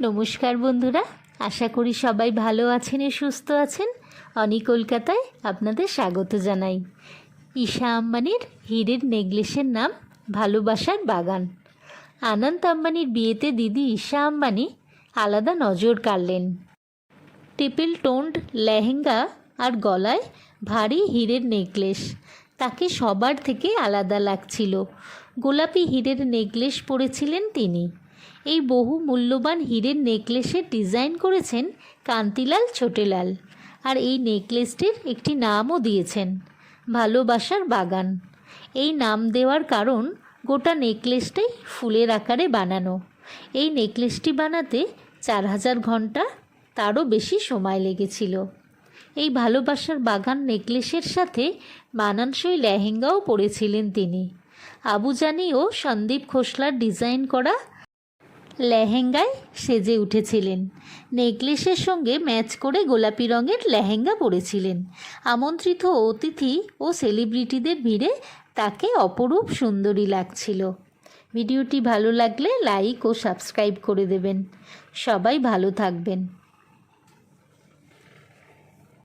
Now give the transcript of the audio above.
নমস্কার বন্ধুরা, আশা করি সবাই ভালো আছেন ও সুস্থ আছেন। অনি কলকাতায় আপনাদের স্বাগত জানাই। ঈশা আম্বানির হীরের নেকলেসের নাম, ভালোবাসার বাগান। আনন্ত আম্বানির বিয়েতে দিদি ঈশা আম্বানি আলাদা নজর কাড়লেন। টিপিল টোন্ড, লেহেঙ্গা আর গলায় ভারী হীরের নেকলেস তাকে সবার থেকে আলাদা লাগছিল। গোলাপি হীরের নেকলেস পরেছিলেন তিনি। এই বহু মূল্যবান হীরের নেকলেসের ডিজাইন করেছেন কান্তিলাল ছোটেলাল আর এই নেকলেসটির একটি নামও দিয়েছেন, ভালোবাসার বাগান। এই নাম দেওয়ার কারণ গোটা নেকলেসটাই ফুলের আকারে বানানো। এই নেকলেসটি বানাতে চার হাজার ঘণ্টা তারও বেশি সময় লেগেছিল। এই ভালোবাসার বাগান নেকলেসের সাথে মানানসই লেহেঙ্গাও পরেছিলেন তিনি। আবুজানি ও সন্দীপ খোসলার ডিজাইন করা লেহেঙ্গায় সেজে উঠেছিলেন। নেকলেসের সঙ্গে ম্যাচ করে গোলাপি রঙের লেহেঙ্গা পরেছিলেন। আমন্ত্রিত অতিথি ও সেলিব্রিটিদের ভিড়ে তাকে অপরূপ সুন্দরী লাগছিল। ভিডিওটি ভালো লাগলে লাইক ও সাবস্ক্রাইব করে দেবেন। সবাই ভালো থাকবেন।